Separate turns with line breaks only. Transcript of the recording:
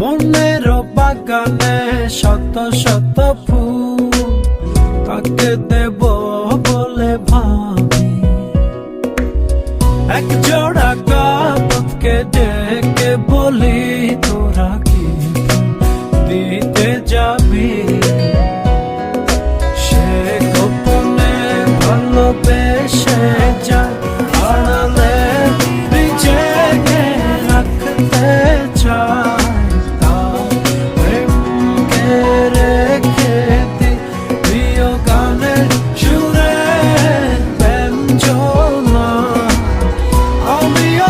মনের বাগানে শত শত ফুল তাকে দেব বলে ভাবি। এক জোড়া কাপকে ডেকে বলি, তোরা কি দিতে যাবি? me up.